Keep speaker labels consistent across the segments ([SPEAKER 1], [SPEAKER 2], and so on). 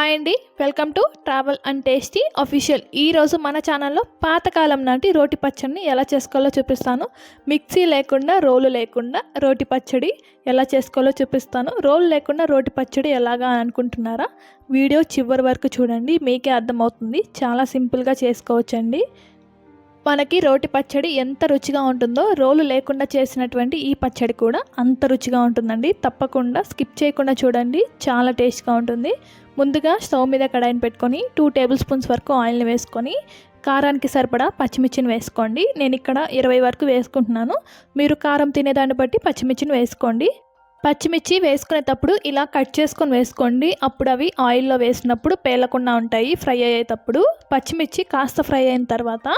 [SPEAKER 1] Hi అండి. Welcome to travel and tasty official ఈరోజు మన ఛానల్లో పాతకాలం నాటి రోటి పచ్చడిని ఎలా చేసుకోవాలో చూపిస్తాను. మిక్సీ లేకుండా రోలు లేకుండా రోటి పచ్చడి ఎలా చేసుకోవాలో చూపిస్తాను. రోలు లేకుండా రోటి పచ్చడి ఎలాగా అనుకుంటున్నారా? వీడియో చివరి వరకు చూడండి. మీకే అర్థమవుతుంది. చాలా సింపుల్గా చేసుకోవచ్చండి. మనకి రోటి పచ్చడి ఎంత రుచిగా ఉంటుందో రోలు లేకుండా చేసినటువంటి ఈ పచ్చడి కూడా అంత రుచిగా ఉంటుందండి. తప్పకుండా స్కిప్ చేయకుండా చూడండి చాలా టేస్ట్గా ఉంటుంది. ముందుగా స్టవ్ మీద కడాయిని పెట్టుకొని టూ టేబుల్ స్పూన్స్ వరకు ఆయిల్ని వేసుకొని కారానికి సరిపడా పచ్చిమిర్చిని వేసుకోండి. నేను ఇక్కడ ఇరవై వరకు వేసుకుంటున్నాను. మీరు కారం తినేదాన్ని బట్టి పచ్చిమిర్చిని వేసుకోండి. పచ్చిమిర్చి వేసుకునేటప్పుడు ఇలా కట్ చేసుకొని వేసుకోండి. అప్పుడు అవి ఆయిల్లో వేసినప్పుడు పేలకుండా ఉంటాయి. ఫ్రై అయ్యేటప్పుడు పచ్చిమిర్చి కాస్త ఫ్రై అయిన తర్వాత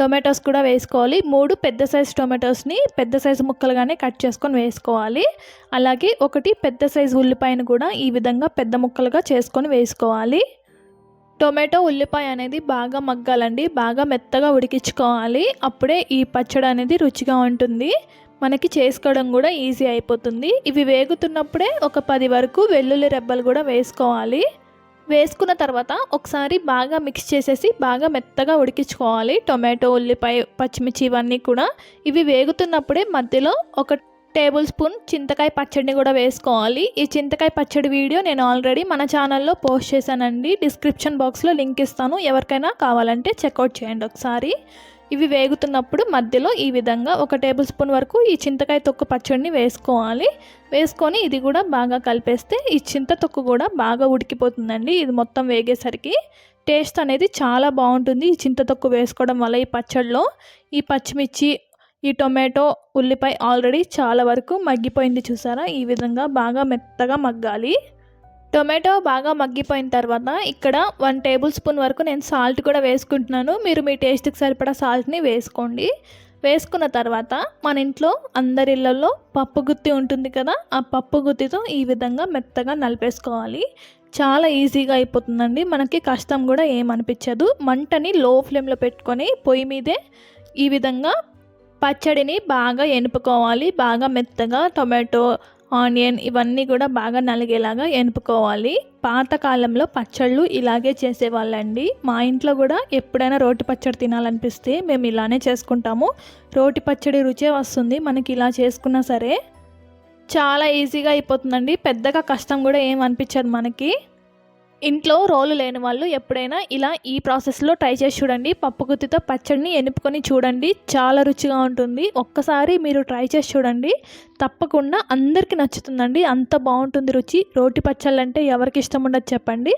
[SPEAKER 1] టొమాటోస్ కూడా వేసుకోవాలి. మూడు పెద్ద సైజు టొమాటోస్ని పెద్ద సైజు ముక్కలుగానే కట్ చేసుకొని వేసుకోవాలి. అలాగే ఒకటి పెద్ద సైజు ఉల్లిపాయను కూడా ఈ విధంగా పెద్ద ముక్కలుగా చేసుకొని వేసుకోవాలి. టొమాటో ఉల్లిపాయ అనేది బాగా మగ్గాలండి. బాగా మెత్తగా ఉడికించుకోవాలి. అప్పుడే ఈ పచ్చడి అనేది రుచిగా ఉంటుంది. మనకి చేసుకోవడం కూడా ఈజీ అయిపోతుంది. ఇవి వేగుతున్నప్పుడే ఒక పది వరకు వెల్లుల్లి రెబ్బలు కూడా వేసుకోవాలి. వేసుకున్న తర్వాత ఒకసారి బాగా మిక్స్ చేసేసి బాగా మెత్తగా ఉడికించుకోవాలి. టొమాటో ఉల్లిపాయ పచ్చిమిర్చి ఇవన్నీ కూడా. ఇవి వేగుతున్నప్పుడే మధ్యలో ఒక టేబుల్ స్పూన్ చింతకాయ పచ్చడిని కూడా వేసుకోవాలి. ఈ చింతకాయ పచ్చడి వీడియో నేను ఆల్రెడీ మన ఛానల్లో పోస్ట్ చేశానండి. డిస్క్రిప్షన్ బాక్స్లో లింక్ ఇస్తాను. ఎవరికైనా కావాలంటే చెక్అవుట్ చేయండి ఒకసారి. ఇవి వేగుతున్నప్పుడు మధ్యలో ఈ విధంగా ఒక టేబుల్ స్పూన్ వరకు ఈ చింతకాయ తొక్కు పచ్చడిని వేసుకోవాలి. వేసుకొని ఇది కూడా బాగా కలిపేస్తే ఈ చింత తొక్కు కూడా బాగా ఉడికిపోతుందండి. ఇది మొత్తం వేగేసరికి టేస్ట్ అనేది చాలా బాగుంటుంది ఈ చింత తొక్కు వేసుకోవడం వల్ల ఈ పచ్చడిలో. ఈ పచ్చిమిర్చి ఈ టొమాటో ఉల్లిపాయ ఆల్రెడీ చాలా వరకు మగ్గిపోయింది చూసారా? ఈ విధంగా బాగా మెత్తగా మగ్గాలి. టొమాటో బాగా మగ్గిపోయిన తర్వాత ఇక్కడ వన్ టేబుల్ స్పూన్ వరకు నేను సాల్ట్ కూడా వేసుకుంటున్నాను. మీరు మీ టేస్ట్కి సరిపడా సాల్ట్ని వేసుకోండి. వేసుకున్న తర్వాత మన ఇంట్లో అందరి ఇళ్ళల్లో పప్పు గుత్తి ఉంటుంది కదా ఆ పప్పు గుత్తితో ఈ విధంగా మెత్తగా నలిపేసుకోవాలి. చాలా ఈజీగా అయిపోతుందండి. మనకి కష్టం కూడా ఏమనిపించదు మంటని లో ఫ్లేమ్లో పెట్టుకొని పొయ్యి మీదే ఈ విధంగా పచ్చడిని బాగా ఎనుపుకోవాలి. బాగా మెత్తగా టొమాటో ఆనియన్ ఇవన్నీ కూడా బాగా నలిగేలాగా ఎనుపుకోవాలి. పాతకాలంలో పచ్చళ్ళు ఇలాగే చేసేవాళ్ళండి. మా ఇంట్లో కూడా ఎప్పుడైనా రోటి పచ్చడి తినాలనిపిస్తే మేము ఇలానే చేసుకుంటాము. రోటి పచ్చడి రుచే వస్తుంది మనకి ఇలా చేసుకున్నా సరే. చాలా ఈజీగా అయిపోతుందండి. పెద్దగా కష్టం కూడా ఏం అనిపించదు మనకి. ఇంట్లో రోలు లేని వాళ్ళు ఎప్పుడైనా ఇలా ఈ ప్రాసెస్లో ట్రై చేసి చూడండి. పప్పు గుత్తితో పచ్చడిని ఎనుపుకొని చూడండి. చాలా రుచిగా ఉంటుంది. ఒక్కసారి మీరు ట్రై చేసి చూడండి. తప్పకుండా అందరికీ నచ్చుతుందండి. అంత బాగుంటుంది రుచి. రోటి పచ్చళ్ళు అంటే ఎవరికి ఇష్టం ఉండదు చెప్పండి.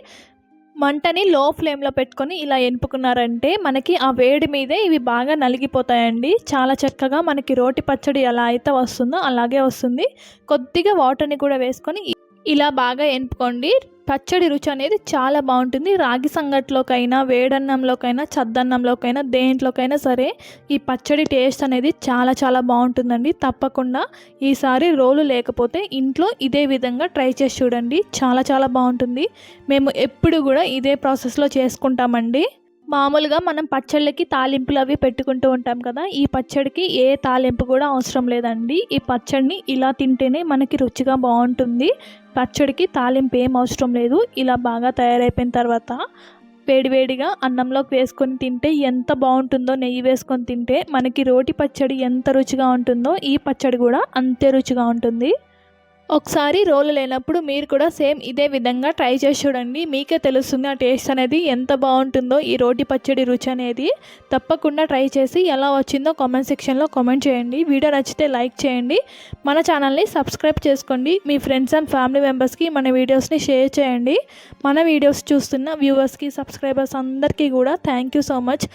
[SPEAKER 1] మంటని లో ఫ్లేమ్లో పెట్టుకొని ఇలా ఎనుపుకున్నారంటే మనకి ఆ వేడి మీదే ఇవి బాగా నలిగిపోతాయండి. చాలా చక్కగా మనకి రోటి పచ్చడి ఎలా అయితే వస్తుందో అలాగే వస్తుంది. కొద్దిగా వాటర్ని కూడా వేసుకొని ఇలా బాగా ఎనుపుకోండి పచ్చడి రుచి అనేది చాలా బాగుంటుంది. రాగి సంగట్లోకైనా వేడన్నంలోకైనా చద్దన్నంలోకైనా దేంట్లోకైనా సరే ఈ పచ్చడి టేస్ట్ అనేది చాలా చాలా బాగుంటుందండి. తప్పకుండా ఈసారి రోలు లేకపోతే ఇంట్లో ఇదే విధంగా ట్రై చేసి చూడండి. చాలా చాలా బాగుంటుంది. మేము ఎప్పుడు కూడా ఇదే ప్రాసెస్లో చేసుకుంటామండి. మామూలుగా మనం పచ్చళ్ళకి తాలింపులు అవి పెట్టుకుంటూ ఉంటాం కదా ఈ పచ్చడికి ఏ తాలింపు కూడా అవసరం లేదండి. ఈ పచ్చడిని ఇలా తింటేనే మనకి రుచిగా బాగుంటుంది. పచ్చడికి తాలింపు ఏం అవసరం లేదు. ఇలా బాగా తయారైపోయిన తర్వాత వేడివేడిగా అన్నంలోకి వేసుకొని తింటే ఎంత బాగుంటుందో నెయ్యి వేసుకొని తింటే మనకి రోటి పచ్చడి ఎంత రుచిగా ఉంటుందో ఈ పచ్చడి కూడా అంతే రుచిగా ఉంటుంది. ఒకసారి రోలు లేనప్పుడు మీరు కూడా సేమ్ ఇదే విధంగా ట్రై చేసి చూడండి. మీకే తెలుస్తుంది ఆ టేస్ట్ అనేది ఎంత బాగుంటుందో ఈ రోటి పచ్చడి రుచి అనేది. తప్పకుండా ట్రై చేసి ఎలా వచ్చిందో కామెంట్ సెక్షన్లో కామెంట్ చేయండి. వీడియో నచ్చితే లైక్ చేయండి. మన ఛానల్ని సబ్స్క్రైబ్ చేసుకోండి. మీ ఫ్రెండ్స్ అండ్ ఫ్యామిలీ మెంబర్స్కి మన వీడియోస్ని షేర్ చేయండి. మన వీడియోస్ చూస్తున్న వ్యూవర్స్కి సబ్స్క్రైబర్స్ అందరికీ కూడా thank you so much.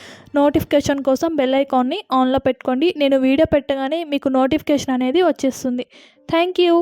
[SPEAKER 1] Notification కోసం బెల్ ఐకాన్ని ఆన్లో పెట్టుకోండి. నేను వీడియో పెట్టగానే మీకు నోటిఫికేషన్ అనేది వచ్చేస్తుంది. Thank you.